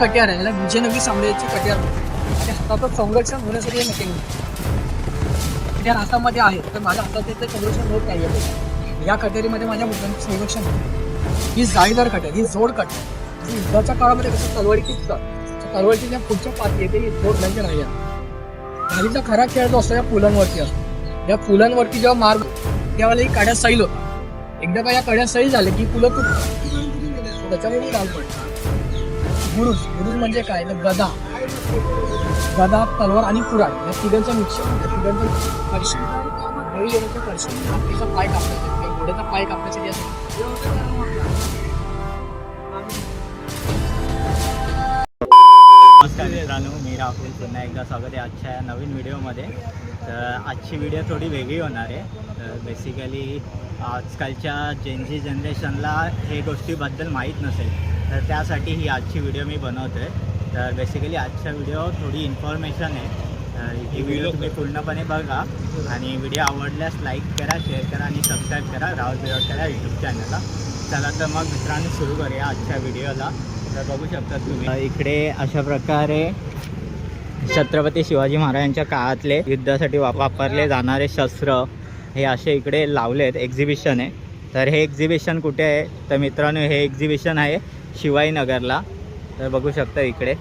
कट्यार आहे. याला विजयनगरी साम्राज्याची कट्यार म्हणतात. आणि हाताचं संरक्षण होण्यासाठी हे मेकॅनिक कट्यार हातामध्ये आहे. तर माझ्या हातात ते संरक्षण होत नाही. आहे या कट्यारीमध्ये माझ्या मुलांचं संरक्षण होतं ही जाळीदार कट्यार ही जोड कट्यार जी युद्धाच्या काळामध्ये कसं तलवारी किचतात तलवारीची ज्या पुढच्या पाती येते ही जोड म्हणजे नाही आहे. गाडीचा खरा खेळ जो असतो या पुलांवरती असतो. या पुलांवरती जेव्हा मार्ग त्यावेळेला ही काड्या सैल होतात एकदा का या कड्या सैल झाल्या की पुलं तुटतात. त्याच्यामुळे लाल पडतात बुरुज बुरुज म्हणजे काय? तर गदा. गदा तलवार आणि कुराड या तिघांचं मिक्सर. या तिघांचं कर्षण पाय कापण्यासाठी घोड्याचा पाय कापण्यासाठी असं नमस्कार मित्रांनो मी राहुल. पुन्हा एकदा स्वागत आहे आजच्या या नवीन व्हिडिओमध्ये. तर आजची व्हिडिओ थोडी वेगळी होणार आहे. तर बेसिकली आजकालच्या जेनजी जनरेशनला हे गोष्टीबद्दल माहीत नसेल. तर त्यासाठी ही आजची व्हिडिओ मी बनवतो आहे तर बेसिकली आजच्या व्हिडिओ थोडी इन्फॉर्मेशन आहे. तर ही व्हिडिओ तुम्ही पूर्णपणे बघा. आणि व्हिडिओ आवडल्यास लाईक करा शेअर करा आणि सबस्क्राईब करा. राहुल बिरोडकर या यूट्यूब चॅनलला चला तर मग मित्रांनो सुरू करूया आजच्या व्हिडिओला तर बघू शकता तुम्ही. इकडे अशा प्रकारे छत्रपती शिवाजी महाराजांच्या काळातले युद्धासाठी वापरले जाणारे शस्त्र हे असे इकडे लावले आहेत एक्झिबिशन आहे. तर हे एक्झिबिशन कुठे आहे? तर मित्रांनो हे एक्झिबिशन आहे शिवाईनगरला. तर बघू शकता इकडे.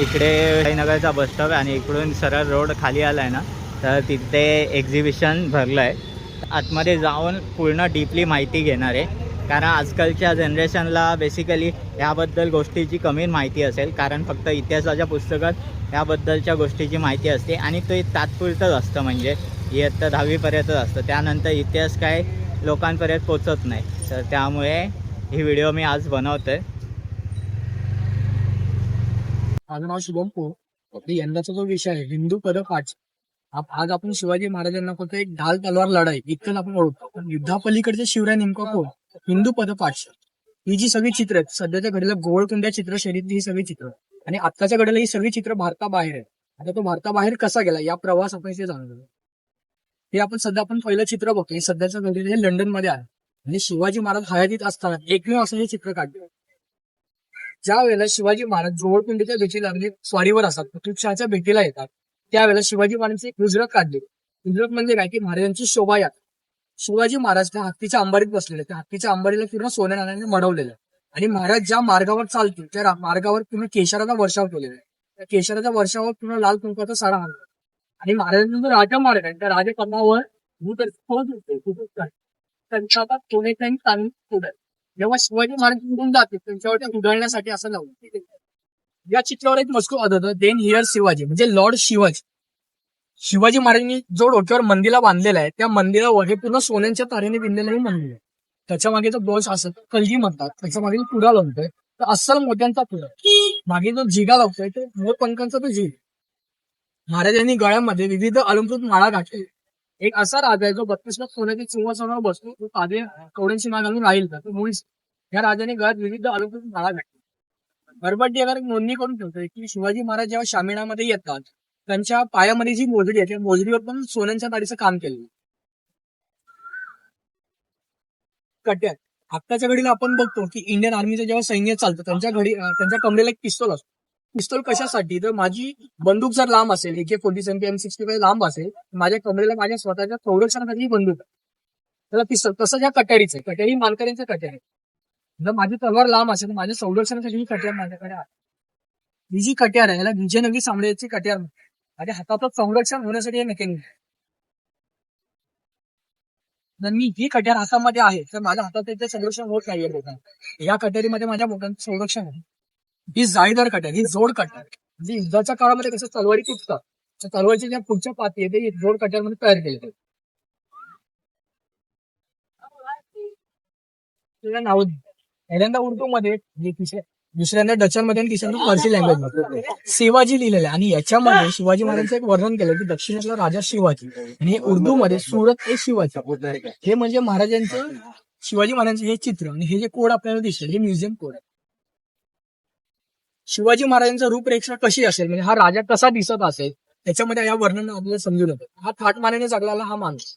इकडे शिवाईनगरचा बस स्टॉप आहे आणि इकडून सरळ रोड खाली आला आहे ना तर तिथे एक्झिबिशन भरलं आहे आतमध्ये जाऊन पूर्ण डीपली माहिती घेणार आहे. कारण आजकालच्या जनरेशनला बेसिकली याबद्दल गोष्टीची कमी माहिती असेल. कारण फक्त इतिहासाच्या पुस्तकात याबद्दलच्या गोष्टीची माहिती असते आणि ते तात्पुरतंच असतं म्हणजे. इयत्ता दहावीपर्यंतच असतं. त्यानंतर इतिहास काय लोकांपर्यंत पोचत नाही. तर त्यामुळे ही व्हिडिओ मी आज बनवतोय. आहे माझं नाव शुभम पो. यंदाचा जो विषय आहे हिंदू पदक आज आज आपण शिवाजी महाराजांना फक्त एक ढाल तलवार लढाई इतकंच आपण ओळखतो. पण युद्धापलीकडचे शिवराय नेमकं कोण? हिंदू पदपाठ ही जी सगळी चित्र आहेत सध्याच्या घडीला गोवळकुंड्या चित्र शैलीतली ही सगळी चित्र आणि आत्ताच्या घडीला ही सगळी चित्र भारताबाहेर आहे आता तो भारताबाहेर कसा गेला या प्रवास आपण इथे जाणून हे आपण सध्या आपण पहिलं चित्र बघतो हे सध्याच्या घडीला हे लंडनमध्ये आहे आणि शिवाजी महाराज हयातीत असताना एकमेव असं हे चित्र काढलं. ज्या वेळेला शिवाजी महाराज जोडपिंडीच्या भेटी लागले म्हणजे स्वारीवर असतात पृथ्वीशाच्या भेटीला येतात. त्यावेळेला शिवाजी महाराजांचे एक गुजरात काढली. गुजरात म्हणजे काय? की महाराजांची शोभायात्रा शिवाजी महाराज त्या हत्तीच्या अंबारीत बसलेले. त्या हत्तीच्या अंबारीला पूर्ण सोन्या नाण्याने मडवलेलं. आणि महाराज ज्या मार्गावर चालतील त्या मार्गावर पूर्ण केशराचा वर्षाव केलेला आहे. त्या केशराच्या वर्षावर पूर्ण लाल कुंकाचा साडा आणला आणि महाराजांचा जो राजा मार्ग आहे त्या राजपथावर भूत त्यांच्या कोणी काही तांदूळ पुढे. जेव्हा शिवाजी महाराज निघून जाते त्यांच्यावर ते उधळण्यासाठी असं लावलं या चित्रावर एक मजकूर आढळतो. देन हिअर शिवाजी म्हणजे लॉर्ड शिवाजी. शिवाजी महाराजांनी जो डोक्यावर मंदिरा बांधलेला आहे त्या मंदिरावर हे पूर्ण सोन्यांच्या तारेने विणलेलं हे मंदिर आहे. त्याच्यामागे जो दोष असत कलगी म्हणतात. त्याच्यामागे पुरा पुडा लावतोय तर अस्सल मोत्यांचा पुडा. मागे जो जिगा लावतोय तो मोरपंखांचा तो जीग महाराजांनी गळ्यामध्ये विविध अलंकृत माळा घातली एक असा राजा आहे जो बत्तीस लाख सोन्याच्या सिंहासनावर बसतो तो कादे कवड्यांची माग घालून राहील का तो मुळीच या राजाने गळ्यात विविध अलंकृत माळा भेटतो बरबड्डी अगर नोंदणी करून ठेवतोय की शिवाजी महाराज जेव्हा शामिणामध्ये येतात त्यांच्या पायामध्ये जी मोजडी आहे त्या मोजडीवर पण सोन्यांच्या ताडीचं काम केलं कट्यात. आत्ताच्या घडीला आपण बघतो की इंडियन आर्मीचं जेव्हा सैन्य चालतं त्यांच्या घडी त्यांच्या कमरेला एक पिस्तोल असतो. पिस्तोल कशासाठी? तर माझी बंदूक जर लांब असेल AK forty seven M sixty five लांब असेल माझ्या कमरेला माझ्या स्वतःच्या संरक्षणासाठी बंदूक आहे. त्याला पिस्तोल तसं या कट्यारीचं आहे कट्यारी मानकऱ्यांचं कट्यार आहे. जर माझी तलवार लांब असेल तर माझ्या संरक्षणासाठी ही कट्यार माझ्याकडे आहे. ही जी कट्यार आहे याला विजयनगरी साम्राज्याची कट्यार माझ्या आणि हाताचं संरक्षण होण्यासाठी हे मेकॅनिक जर मी ही कट्यार हातामध्ये आहे तर माझ्या हातात संरक्षण होत नाहीये लोकांना. या कट्यारीमध्ये माझ्या मोठ्यांचं संरक्षण आहे. ही जाळीदार कट्यार ही जोड कट्यार म्हणजे युद्धाच्या काळामध्ये कसं तलवारी तुटतात त्या तलवारीच्या ज्या पुढच्या पाती आहे ते जोड कट्यारमध्ये तयार केले जाते नाव पहिल्यांदा उर्दू मध्ये म्हणजे दुसऱ्यांदा डचन आणि तिसऱ्यांदा फारसी लँग्वेजमध्ये. शिवाजी लिहिलेलं आहे. आणि याच्यामध्ये शिवाजी महाराजांचं एक वर्णन केलं की दक्षिणेतला राजा शिवाजी आणि हे उर्दू मध्ये सुरत ए शिवाजी. हे म्हणजे महाराजांचं शिवाजी महाराजांचं हे चित्र आणि हे जे कोड आपल्याला दिसेल हे म्युझियम कोड आहे. शिवाजी महाराजांचा रूपरेषा कशी असेल? म्हणजे हा राजा कसा दिसत असेल? त्याच्यामध्ये या वर्णन आपल्याला समजून येतं. हा थाटमानेने जगलेला हा माणूस.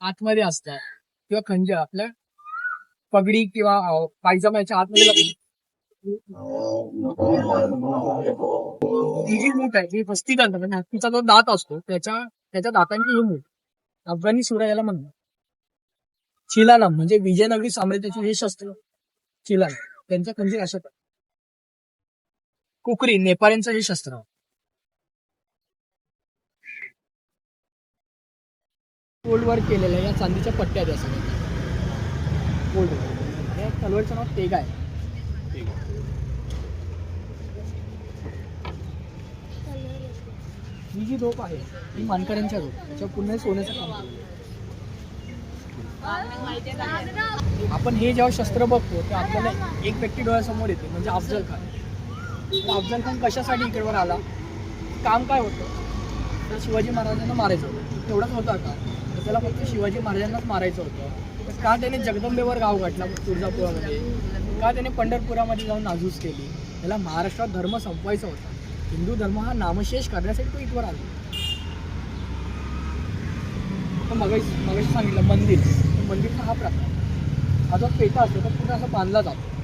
आतमध्ये असतात किंवा खंज आपल्या पगडी किंवा पायजमाच्या आतमध्ये ही जी मूठ आहे ही फस्ती घालतात म्हणजे हत्तीचा जो दात असतो त्याच्या त्याच्या दातांची ही मूठ. अफगाणी सुरा याला म्हणतात. चिलालम म्हणजे विजयनगरी साम्राज्याचे हे शस्त्र चिलाल त्यांच्या खंजीर अशा कुकरी नेपाळ्यांचं हे शस्त्र. गोल्ड वर्क केलेलं आहे या चांदीच्या पट्ट्या आहेत या सगळ्या गोल्ड वर्क या तलवारचं नाव तेग आहे. ही जी रोप आहे ही मानकऱ्यांच्या रोप त्याच्या पुन्हा सोन्याचं काम. आपण हे जेव्हा शस्त्र बघतो ते आपल्याला एक व्यक्ती डोळ्यासमोर येते म्हणजे अफजल खान. अफजल खान कशासाठी इकडवर आला? काम काय होतं? तर शिवाजी महाराजांना मारायचं होतं. तेवढंच होतं का तर त्याला फक्त शिवाजी महाराजांनाच मारायचं होतं. तर का त्याने जगदंबेवर गाव गाठला तुळजापुरामध्ये? का त्याने पंढरपुरामध्ये जाऊन नाजूस केली? त्याला महाराष्ट्रात धर्म संपवायचा होता. हिंदू धर्म हा नामशेष करण्यासाठी तो इथवर आला. तर मगाशी सांगितलं मंदिर. मंदिरचा हा प्रकार. हा जो पेटा असतो तो पूर्ण असा बांधला जातो.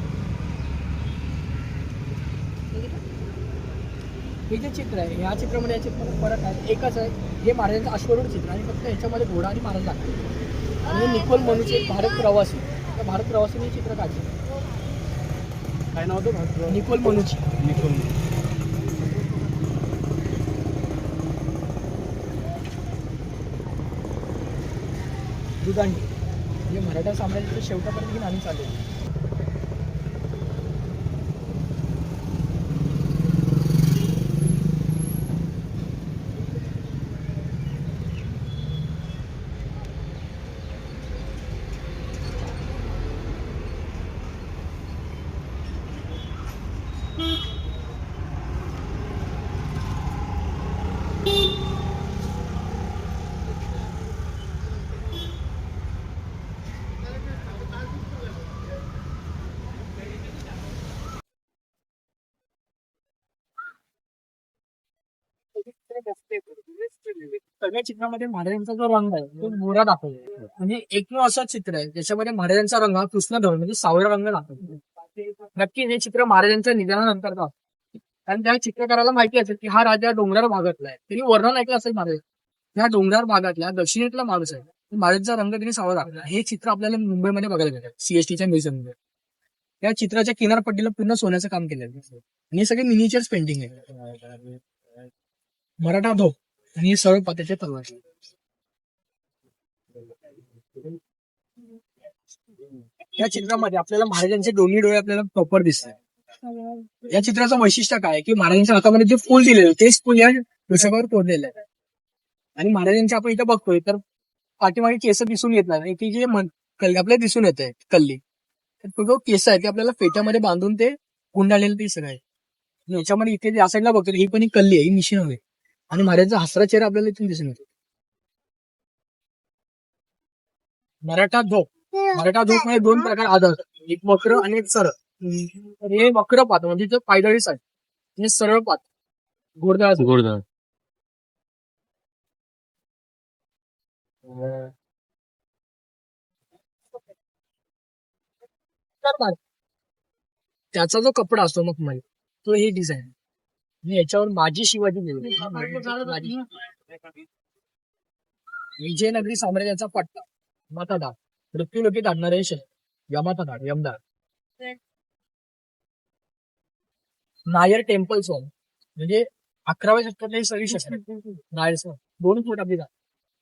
हे जे चित्र आहे ह्या चित्रामध्ये या चित्रामध्ये फरक आहे एकच आहे हे महाराजांचं अश्वरूढ चित्र आणि फक्त ह्याच्यामध्ये घोडा आणि महाराज दाखवले आणि निकोल मनुचे एक भारत प्रवासी. त्या भारत प्रवासीने चित्र काढले. काय नाव होतं निकोल मनुची. निकोल. दुदांडी म्हणजे मराठा साम्राज्याच्या शेवटापर्यंत ही नाणी चालू सगळ्या चित्रामध्ये महाराजांचा जो रंग आहे तो मोरा दाखवला म्हणजे एकमेव असं चित्र आहे ज्याच्यामध्ये महाराजांचा रंग हा कृष्ण धवल म्हणजे सावळा रंग दाखवतो नक्की हे चित्र महाराजांच्या निधनानंतर कारण त्या चित्रकाराला माहिती असेल की हा राजा डोंगराळ भागातला आहे. त्यांनी वर्णन ऐकलं असेल महाराज ह्या डोंगराळ भागातल्या दक्षिणेतला माणूस आहे. महाराजचा रंग त्यांनी सावळा दाखवला. हे चित्र आपल्याला मुंबईमध्ये बघायला मिळतं सीएसटीच्या म्युझियममध्ये या चित्राच्या किनारपट्टीला पूर्ण सोन्याचं काम केलेलं आणि हे सगळे मिनिचर्स पेंटिंग आहे. मराठा धोप आणि हे सरळ पत्याचे तलवार या चित्रामध्ये आपल्याला महाराजांचे दोन्ही डोळे आपल्याला प्रॉपर दिसतात. या चित्राचं वैशिष्ट्य काय? की महाराजांच्या हातामध्ये जे फुल दिलेलं तेच फुल या वृषभावर तोडलेलं आहे. आणि महाराजांचे आपण इथं बघतोय तर पाठीमागे केस दिसून येत नाही. की जे कल्ली आपल्याला दिसून येत आहे कल्ली. तर केस आहे ते आपल्याला फेट्यामध्ये बांधून ते गुंडाळलेलं दिसत आहे. याच्यामध्ये इथे या साईडला बघतो ही पण ही कल्ली आहे ही मिशीन हवी. आणि महाराजांचा हसरा चेहरा आपल्याला इथून दिसून येतो. मराठा धोप मराठा धोपमध्ये दोन प्रकार आढळतात एक वक्र आणि एक सरळ. तर हे वक्र पात म्हणजे जे पायदळी साईड आणि सरळ पात घोडदळ गोडदाळ त्याचा जो कपडा असतो मग मला तो हे डिझाईन आणि याच्यावर माझी शिवाजी लिहिली विजयनगरी साम्राज्याचा पट्टा मातादार धाडणारे शहर यमातादार यमदार नायर टेम्पल सॉंग म्हणजे अकराव्या शतकातले हे सगळी शस्त्र नायर सॉंग दोन फूट आपली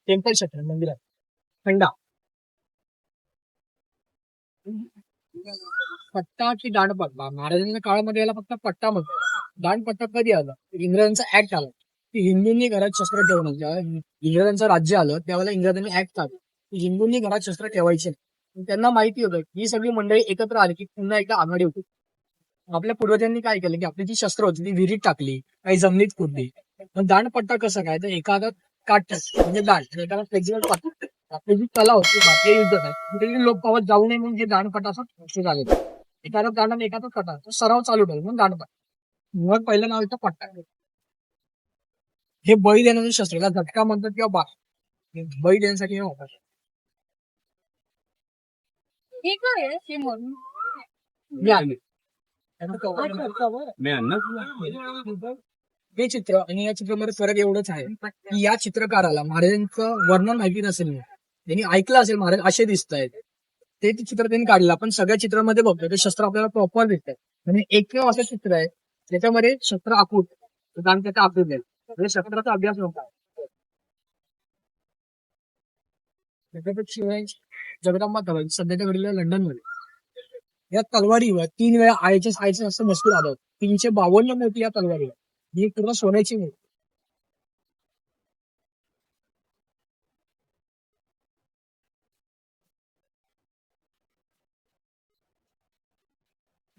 टेम्पल शस्त्र मंदिरात खंडा. पट्टाची दांडपट दांडपट्टा महाराजांच्या काळामध्ये याला फक्त पट्टा म्हणतो दांडपट्टा कधी आला? इंग्रजांचा ऍक्ट आला. की हिंदूंनी घरात शस्त्र ठेवणं. जेव्हा इंग्रजांचं राज्य आलं त्यावेळेला इंग्रजांनी ऍक्ट आला की हिंदूंनी घरात शस्त्र ठेवायचे त्यांना माहिती होतं ही सगळी मंडळी एकत्र आली की पुन्हा एकदा आघाडी होती. आपल्या पूर्वजांनी काय केलं की आपली जी शस्त्र होती ती विहिरीत टाकली काही जमिनीत खोदली. पण दांडपट्टा कसं काय? तर एका हातात काठ म्हणजे दांड. म्हणजे एका फ्लेक्झिबल पाठ. आपली जी कला होती भारतीय युद्ध आहे लोक पावत जाऊ नये म्हणून हे दांडपट्टा असं झाले एखादा दांड आणि एखादा कटा तो सराव चालू ठेवला म्हणून दांडपट्टा मग पहिलं नाव येतं पट्टा. हे बळी देण्याचं शस्त्र याला झटका म्हणतात किंवा बा बळी देण्यासाठी हे वापरतात. हे काय आहे हे म्हणून. मी आले हे चित्र आणि या चित्रामध्ये फरक एवढंच आहे की या चित्रकाराला महाराजांचं वर्णन माहिती नसेल त्यांनी ऐकलं असेल महाराज असे दिसत आहेत ते चित्र त्यांनी काढलं. आपण सगळ्या चित्रामध्ये बघतो ते शस्त्र आपल्याला प्रॉपर दिसत आहे एकमेव असं चित्र आहे ज्याच्यामध्ये शस्त्र आकूट कारण त्याचा अभ्यास देईल म्हणजे शस्त्राचा अभ्यास नव्हता त्याच्यापेक्षा जगदंबा तलवार सध्याच्या घडीला लंडनमध्ये या तलवारीवर तीन वेळा आयचे आयचे असं मजकूर आलं तीनशे बावन्न मोठी या तलवारीवर. ही पूर्ण सोन्याची मूर्ती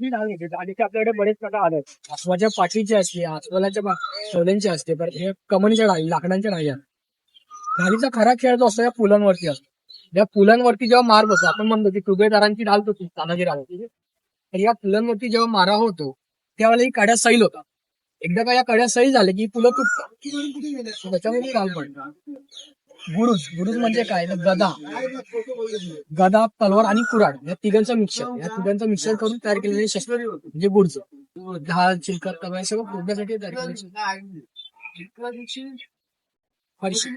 ही डाळ घेतली आणि ते आपल्याकडे बरेच प्रकार आले अस्वाच्या पाठीची असते अस्वलाच्या शोल्यांची असते परत हे कमनीच्या डाळी लाकडांच्या डाळी डाळीचा खरा खेळ जो असतो या फुलांवरती असतो. या फुलांवरती जेव्हा मार बसतो आपण म्हणतो की कुबेदारांची डाल तो तानाजी राव तर या फुलांवरती जेव्हा मारा होतो त्यावेळेला ही कड्या सैल होतात एकदा का या कड्या सैल झाल्या की पुलं फुलं तुटतात. त्याच्यामध्ये डाल पडतात. गुरुज गुरुज म्हणजे काय? तर गदा. गदा तलवार आणि कुराड या तिघांचं मिक्सर या तिघांचं मिक्सर करून तयार केलेले शस्त्र म्हणजे गुरुज ढाल चिलकर तलवार सगळं फोडण्यासाठी तयार केले फरशी.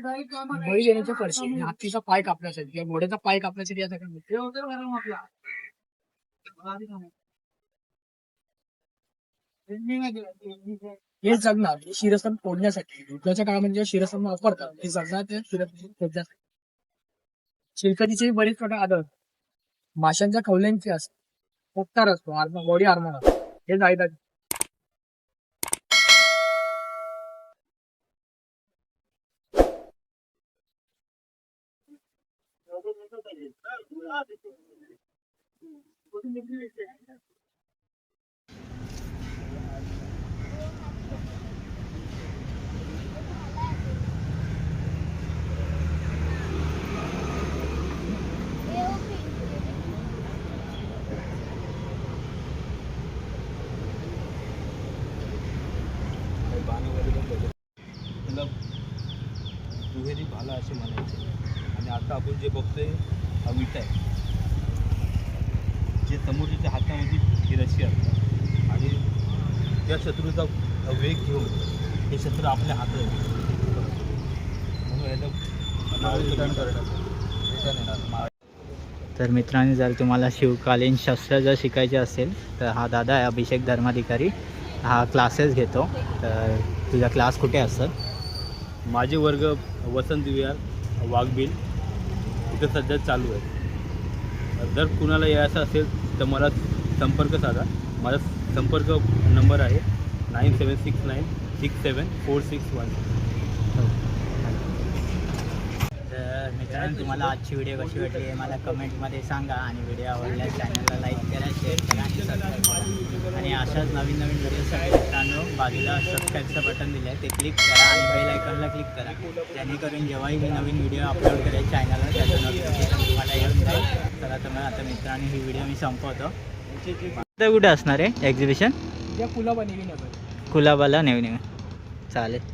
बळी देण्याच्या फरशी. म्हणजे हत्तीचा पाय कापण्यासाठी किंवा घोड्याचा पाय कापण्यासाठी या सगळ्या हे जगणार हे शिरस्थान फोडण्यासाठी युद्धाच्या काळामध्ये जेव्हा शिरस्थान वापरतात हे जगणार ते शिरसन फोडण्यासाठी. शिरकतीचे बरेच प्रकार आढळतात. माशांच्या खवल्यांचे असतात पोपटार असतो आर्मा बॉडी आर्मर असतो. हे जायदाद Thank you दुहेरी भाला असे म्हणायचे आणि आता आपण जे बघतोय हा विटा आहे. जे समोरच्या हातामध्ये ही रशी असतात. आणि त्या शत्रूचा वेग घेऊन हे शस्त्र आपल्या हातात येतं. म्हणून याचं तर मित्रांनो जर तुम्हाला शिवकालीन शस्त्र जर शिकायचे असेल तर हा दादा आहे अभिषेक धर्माधिकारी. हा क्लासेस घेतो. तर तुझा क्लास कुठे असतात माझे वर्ग वसंत विहार वाघबिल इथं सध्या चालू आहे. जर कुणाला यायचं असेल तर मला संपर्क साधा. माझा संपर्क नंबर आहे nine seven six nine six seven four six one. तर मित्रांनो तुम्हाला आजची व्हिडिओ कशी वाटली हे मला कमेंटमध्ये सांगा आणि व्हिडिओ आवडल्यास चॅनलला लाईक करा शेअर करा आणि सबस्क्राईब करा. आणि अशाच नवीन नवीन व्हिडिओसाठी मित्रांनो बाजूला सबस्क्राईबचं बटन दिलं आहे ते क्लिक करा आणि बेल आयकॉनला क्लिक करा. जेणेकरून जेव्हाही मी नवीन व्हिडिओ अपलोड करेल चॅनलवर त्याचं नोटिफिकेशन तुम्हाला येऊन जाईल. चला तर मग आता मित्रांनो ही व्हिडिओ मी संपवतो. कुठे असणार आहे? एक्झिबिशन कुलाबाला नेऊ नेऊ चालेल.